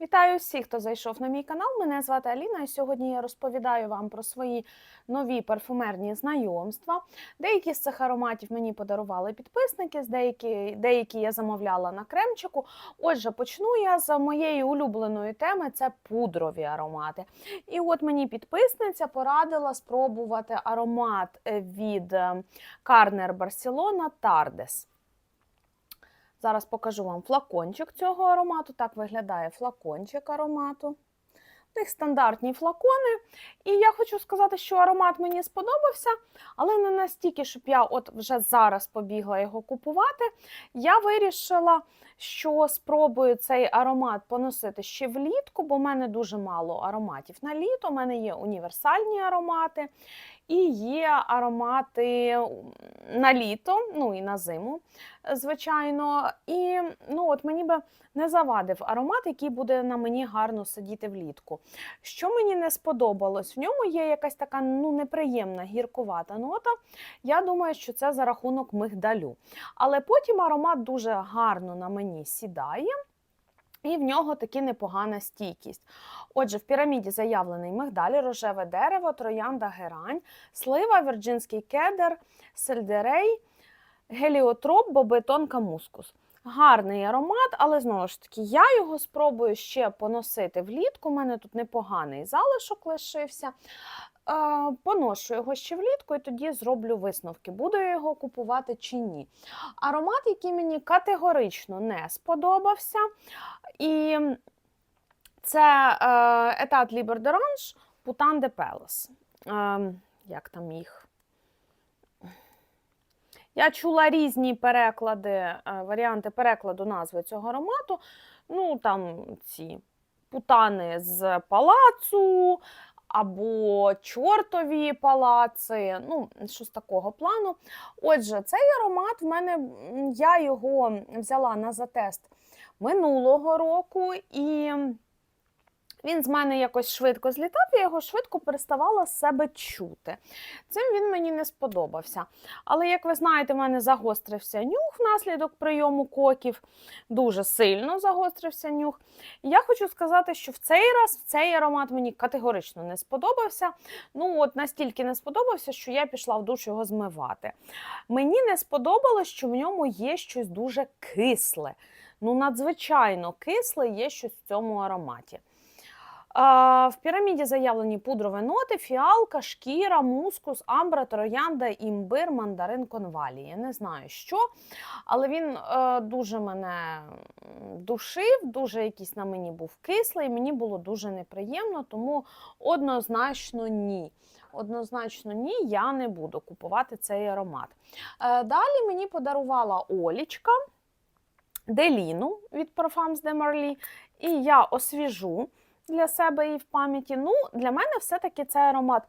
Вітаю всіх, хто зайшов на мій канал. Мене звати Аліна, і сьогодні я розповідаю вам про свої нові парфумерні знайомства. Деякі з цих ароматів мені подарували підписники, деякі, деякі я замовляла на кремчику. Отже, почну я з моєї улюбленої теми це пудрові аромати. І от мені підписниця порадила спробувати аромат е, від Карнер Барселона Тардес. Зараз покажу вам флакончик цього аромату. Так виглядає флакончик аромату. В них стандартні флакони. І я хочу сказати, що аромат мені сподобався, але не настільки, щоб я от вже зараз побігла його купувати. Я вирішила, що спробую цей аромат поносити ще влітку, бо в мене дуже мало ароматів на літо. У мене є універсальні аромати. І є аромати на літо, ну і на зиму, звичайно. І ну, от мені би не завадив аромат, який буде на мені гарно сидіти влітку. Що мені не сподобалось, в ньому є якась така ну, неприємна гіркувата нота. Я думаю, що це за рахунок мигдалю. Але потім аромат дуже гарно на мені сідає. І в нього таки непогана стійкість. Отже, в піраміді заявлений мигдаль, рожеве дерево, троянда герань, слива, вірджинський кедр, сельдерей, геліотроп, бобетон, камускус. Гарний аромат, але знову ж таки, я його спробую ще поносити влітку. У мене тут непоганий залишок лишився. Поношу його ще влітку і тоді зроблю висновки, буду я його купувати чи ні. Аромат, який мені категорично не сподобався, і це етат Liber d'Orange Putan de Palace. Е, як там їх? Я чула різні переклади, е, варіанти перекладу назви цього аромату. Ну, там ці путани з палацу, або чортові палаци, ну, щось такого плану. Отже, цей аромат в мене, я його взяла на затест минулого року, і він з мене якось швидко злітав, я його швидко переставала себе чути. Цим він мені не сподобався. Але, як ви знаєте, в мене загострився нюх внаслідок прийому коків, дуже сильно загострився нюх. Я хочу сказати, що в цей раз в цей аромат мені категорично не сподобався. Ну, от настільки не сподобався, що я пішла в душ його змивати. Мені не сподобалось, що в ньому є щось дуже кисле. Ну, надзвичайно кисле є щось в цьому ароматі. В піраміді заявлені пудрові ноти, фіалка, шкіра, мускус, амбра, троянда, імбир, мандарин, конвалі. Я не знаю що, але він е, дуже мене душив, дуже якийсь на мені був кислий, мені було дуже неприємно, тому однозначно ні. Однозначно ні, я не буду купувати цей аромат. Е, Далі мені подарувала Олічка Деліну від Parfums de Marly, і я освіжу для себе і в пам'яті. Ну, для мене все-таки цей аромат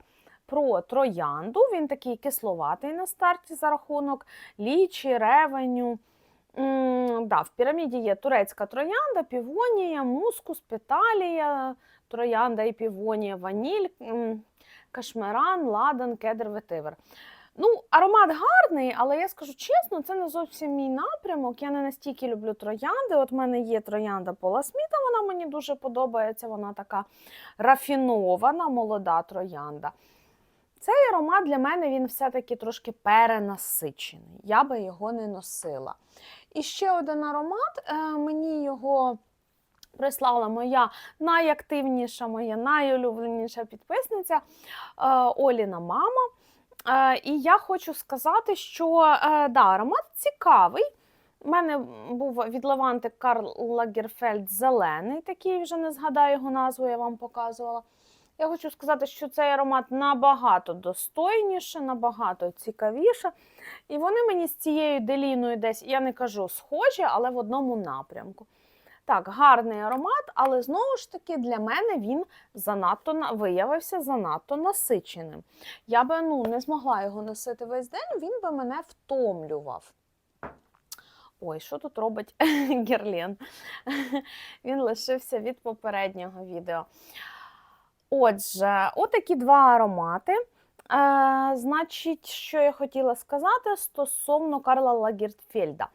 про троянду. Він такий кисловатий на старті за рахунок лічі, ревеню. Да, в піраміді є турецька троянда, півонія, мускус, петалія, троянда і півонія, ваніль, м, кашмеран, ладан, кедр, ветивер. Ну, аромат гарний, але я скажу чесно, це не зовсім мій напрямок. Я не настільки люблю троянди. От в мене є троянда Пола Сміта, вона мені дуже подобається. Вона така рафінована, молода троянда. Цей аромат для мене він все-таки трошки перенасичений. Я би його не носила. І ще один аромат, е, мені його прислала моя найактивніша, моя найулюбленіша підписниця е, Оліна мама. Е, І я хочу сказати, що е, да, аромат цікавий. У мене був від Леванти Карл Лагерфельд зелений, такий вже не згадаю його назву, я вам показувала. Я хочу сказати, що цей аромат набагато достойніше, набагато цікавіше. І вони мені з цією деліною десь, я не кажу схожі, але в одному напрямку. Так, гарний аромат, але знову ж таки для мене він занадто виявився занадто насиченим. Я би ну, не змогла його носити весь день, він би мене втомлював. Ой, що тут робить Герлен? Він лишився від попереднього відео. Отже, отакі два аромати. Е, значить, що я хотіла сказати стосовно Карла Лагерфельда.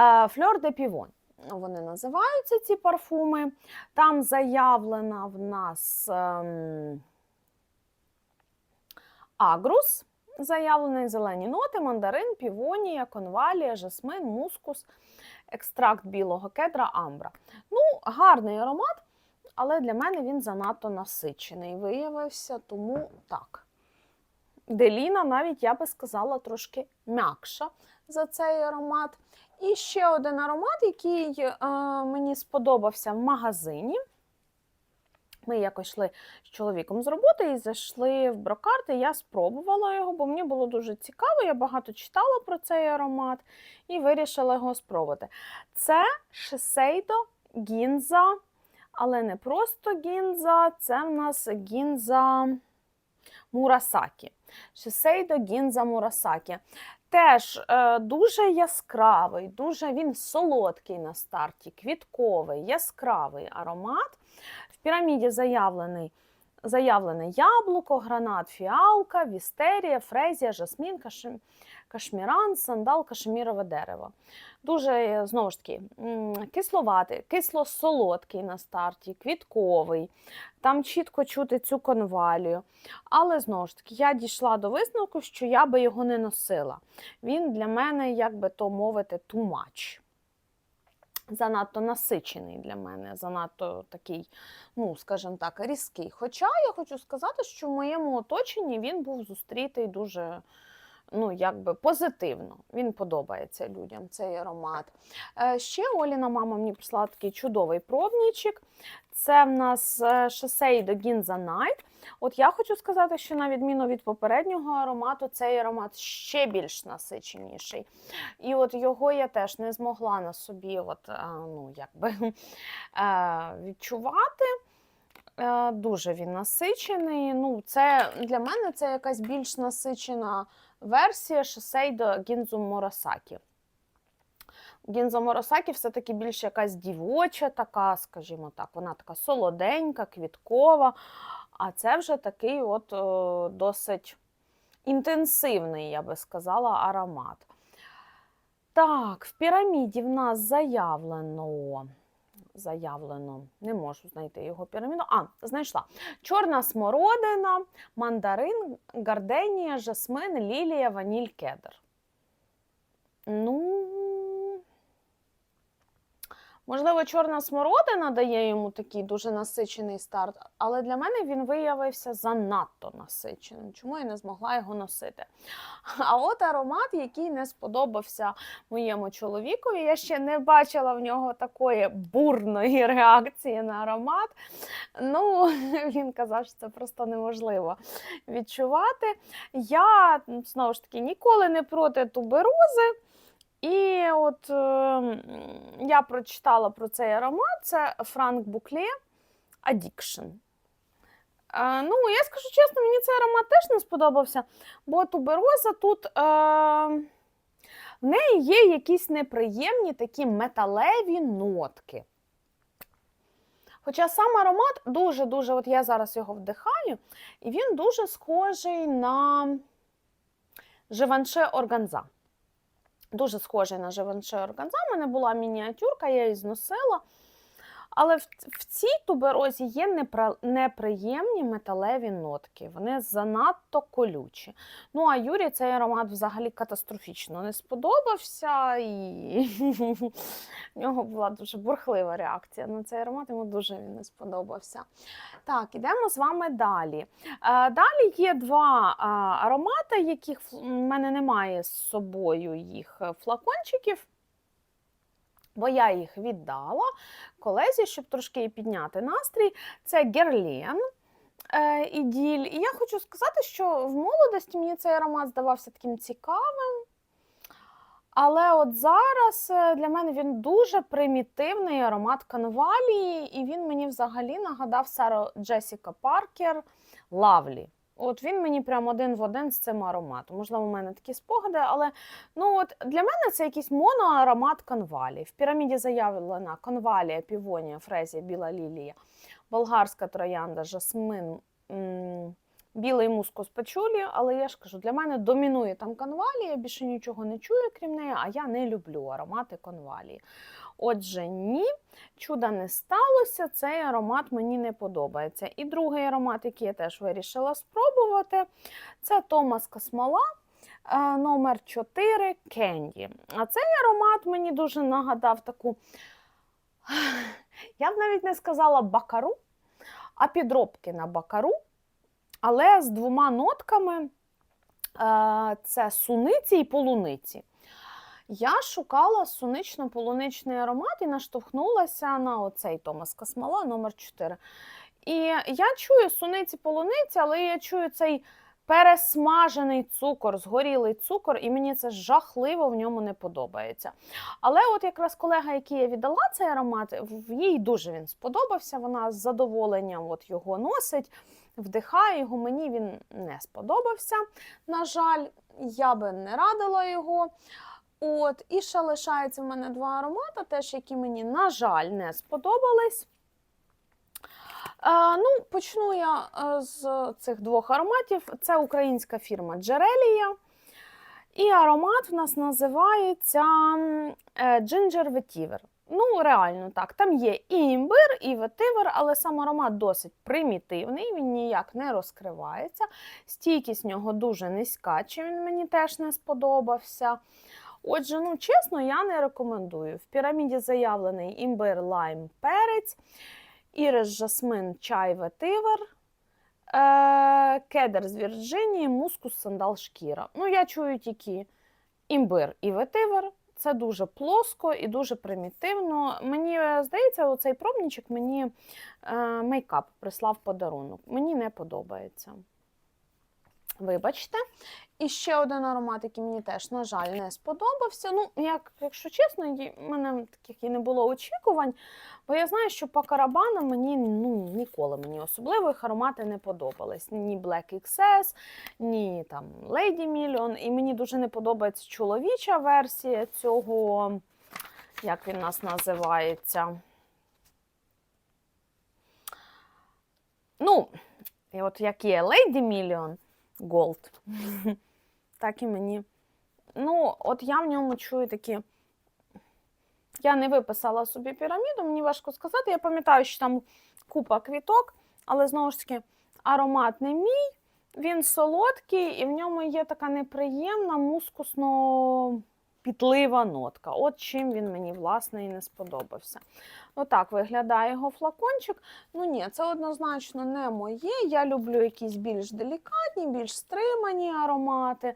Е, Фльор де Півон. Вони називаються, ці парфуми. Там заявлена в нас ем, агрус, заявлені зелені ноти, мандарин, півонія, конвалія, жасмин, мускус, екстракт білого кедра, амбра. Ну, гарний аромат, але для мене він занадто насичений виявився, тому так. Деліна навіть, я би сказала, трошки м'якша за цей аромат. І ще один аромат, який е, мені сподобався в магазині. Ми якось йшли з чоловіком з роботи і зайшли в брокарт, і я спробувала його, бо мені було дуже цікаво. Я багато читала про цей аромат і вирішила його спробувати. Це Шисейдо Гінза, але не просто гінза, це в нас гінза Мурасакі. Шисейдо Гінза Мурасакі. Теж е, дуже яскравий, дуже він солодкий на старті, квітковий, яскравий аромат. В піраміді заявлений, заявлене яблуко, гранат, фіалка, вістерія, фрезія, жасмін, кашміран, сандал, кашемірове дерево. Дуже, е, знову ж таки, кисловатий, кисло-солодкий на старті, квітковий. Там чітко чути цю конвалію. Але знову ж таки, я дійшла до висновку, що я би його не носила. Він для мене, як би то мовити, too much. Занадто насичений для мене, занадто такий, ну, скажімо так, різкий. Хоча я хочу сказати, що в моєму оточенні він був зустрітий дуже ну, якби позитивно. Він подобається людям, цей аромат. Е, Ще Оліна мама мені прислала такий чудовий пробничок. Це в нас е, Shiseido Ginza Night. От я хочу сказати, що на відміну від попереднього аромату, цей аромат ще більш насиченіший. І от його я теж не змогла на собі от, е, ну, якби, відчувати. Е, Дуже він насичений. Ну, це, для мене це якась більш насичена версія Shiseido Ginzu Murasaki. Гінзо Моросакі все-таки більш якась дівоча, така, скажімо так, вона така солоденька, квіткова. А це вже такий от о, досить інтенсивний, я би сказала, аромат. Так, в піраміді в нас заявлено. Заявлено, не можу знайти його піраміду. А, знайшла. Чорна смородина, мандарин, гарденія, жасмин, лілія, ваніль, кедр. Ну, можливо, чорна смородина дає йому такий дуже насичений старт, але для мене він виявився занадто насиченим. Чому я не змогла його носити? А от аромат, який не сподобався моєму чоловікові, я ще не бачила в нього такої бурної реакції на аромат. Ну, він казав, що це просто неможливо відчувати. Я знову ж таки ніколи не проти туберози. І от е, я прочитала про цей аромат, це Франк Букле Addiction. Е, ну, я скажу чесно, мені цей аромат теж не сподобався, бо тубероза тут е, в неї є якісь неприємні такі металеві нотки. Хоча сам аромат дуже-дуже, от я зараз його вдихаю, і він дуже схожий на Живанше Органза. Дуже схожий на Живанше Органза. У мене була мініатюрка, я її зносила. Але в, в цій туберозі є неприємні металеві нотки. Вони занадто колючі. Ну, а Юрі цей аромат взагалі катастрофічно не сподобався, і в нього була дуже бурхлива реакція на цей аромат, йому дуже він не сподобався. Так, ідемо з вами далі. Е, Далі є два а, аромати, яких в в мене немає з собою їх е, флакончиків. Бо я їх віддала колезі, щоб трошки підняти настрій. Це Герлен е, Іділь. І я хочу сказати, що в молодості мені цей аромат здавався таким цікавим. Але от зараз е, для мене він дуже примітивний аромат канвалії, і він мені взагалі нагадав Сару Джесіка Паркер Лавлі. От він мені прям один в один з цим ароматом. Можливо, у мене такі спогади, але ну от для мене це якийсь моноаромат конвалії. В піраміді заявлена конвалія, півонія, фрезія, біла лілія, болгарська троянда, жасмин, білий мускус пачулі. Але я ж кажу, для мене домінує там конвалія, більше нічого не чую, крім неї, а я не люблю аромати конвалії. Отже, ні, чуда не сталося, цей аромат мені не подобається. І другий аромат, який я теж вирішила спробувати, це Томаска смола. е, Номер 4 Кенді. А цей аромат мені дуже нагадав таку, я б навіть не сказала бакару, а підробки на бакару, але з двома нотками е, це суниці і полуниці. Я шукала сунично-полуничний аромат і наштовхнулася на оцей Томаска смола номер 4 І я чую суниці полуниці, але я чую цей пересмажений цукор, згорілий цукор, і мені це жахливо в ньому не подобається. Але от якраз колега, якій я віддала цей аромат, їй дуже він сподобався. Вона з задоволенням от його носить, вдихає його. Мені він не сподобався. На жаль, я би не радила його. От, і ще лишається в мене два аромати, теж які мені, на жаль, не сподобались. Е, ну, почну я е, з цих двох ароматів. Це українська фірма Джерелія. І аромат в нас називається е, Ginger Vetiver. Ну, реально так. Там є і імбир, і ветивер, але сам аромат досить примітивний, він ніяк не розкривається. Стійкість нього дуже низька, чи він мені теж не сподобався. Отже, ну чесно, я не рекомендую. В піраміді заявлений імбир, лайм, перець, ірис, жасмин, чай, ветивер, е- кедр з Вірджинії, мускус, сандал, шкіра. Ну, я чую тільки імбир і ветивер. Це дуже плоско і дуже примітивно. Мені е, здається, оцей пробничок мені е, мейкап прислав подарунок. Мені не подобається. Вибачте. І ще один аромат, який мені теж, на жаль, не сподобався. Ну, як, якщо чесно, в мене таких і не було очікувань, бо я знаю, що по карабанам мені ну, ніколи мені особливо їх аромати не подобались. Ні Black XS, ні там Lady Million. І мені дуже не подобається чоловіча версія цього, як він нас називається. Ну, і от як є Lady Million Gold, так і мені. Ну, от я в ньому чую такі. Я не виписала собі піраміду, мені важко сказати. Я пам'ятаю, що там купа квіток, але знову ж таки, аромат не мій, він солодкий, і в ньому є така неприємна, мускусно пітлива нотка. От чим він мені, власне, і не сподобався. Отак виглядає його флакончик. Ну ні, це однозначно не моє. Я люблю якісь більш делікатні, більш стримані аромати.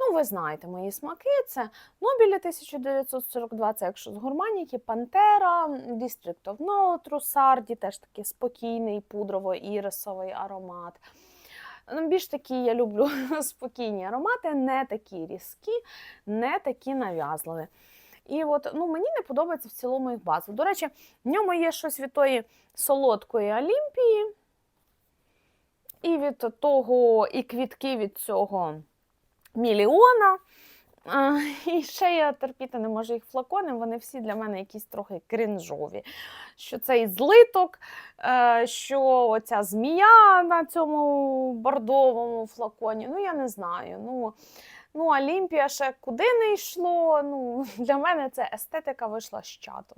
Ну, ви знаєте, мої смаки це Нобілі 1942, це якщо з гурманіки, Пантера, District of No, Трусарді, теж такий спокійний пудрово-ірисовий аромат. Ну, Більш такі я люблю спокійні аромати, не такі різкі, не такі нав'язливі. І от ну, мені не подобається в цілому їх база. До речі, в ньому є щось від тої солодкої Олімпії, і від того, і квітки від цього мільйона. А, І ще я терпіти не можу їх флакони, вони всі для мене якісь трохи крінжові. Що цей злиток, е, що оця змія на цьому бордовому флаконі. Ну, я не знаю. Ну, ну Олімпія ще куди не йшло. Ну, Для мене це естетика вийшла з чату.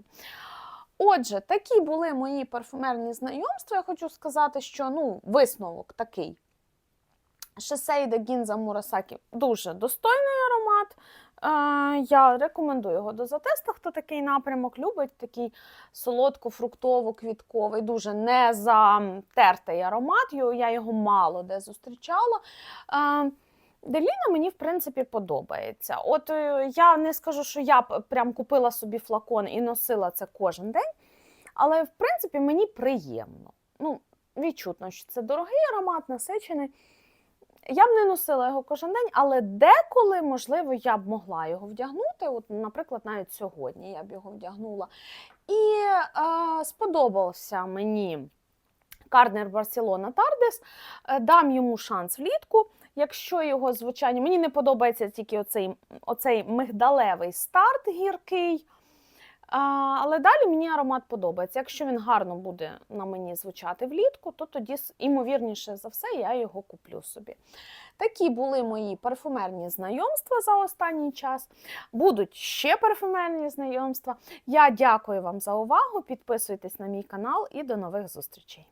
Отже, такі були мої парфумерні знайомства. Я хочу сказати, що ну, висновок такий. Шесейда Гінза Мурасакі дуже. Е, Я рекомендую його до затесту, хто такий напрямок любить, такий солодко-фруктово-квітковий, дуже не затертий аромат. Я його мало де зустрічала. Деліна мені, в принципі, подобається. От е, я не скажу, що я прям купила собі флакон і носила це кожен день, але в принципі мені приємно. Ну, відчутно, що це дорогий аромат, насичений. Я б не носила його кожен день, але деколи, можливо, я б могла його вдягнути. От, наприклад, навіть сьогодні я б його вдягнула. І е, сподобався мені Карнер Барселона Тардес. Е, Дам йому шанс влітку. Якщо його звучання, мені не подобається тільки оцей, оцей мигдалевий старт гіркий. Але далі мені аромат подобається. Якщо він гарно буде на мені звучати влітку, то тоді, ймовірніше за все, я його куплю собі. Такі були мої парфумерні знайомства за останній час. Будуть ще парфумерні знайомства. Я дякую вам за увагу. Підписуйтесь на мій канал і до нових зустрічей.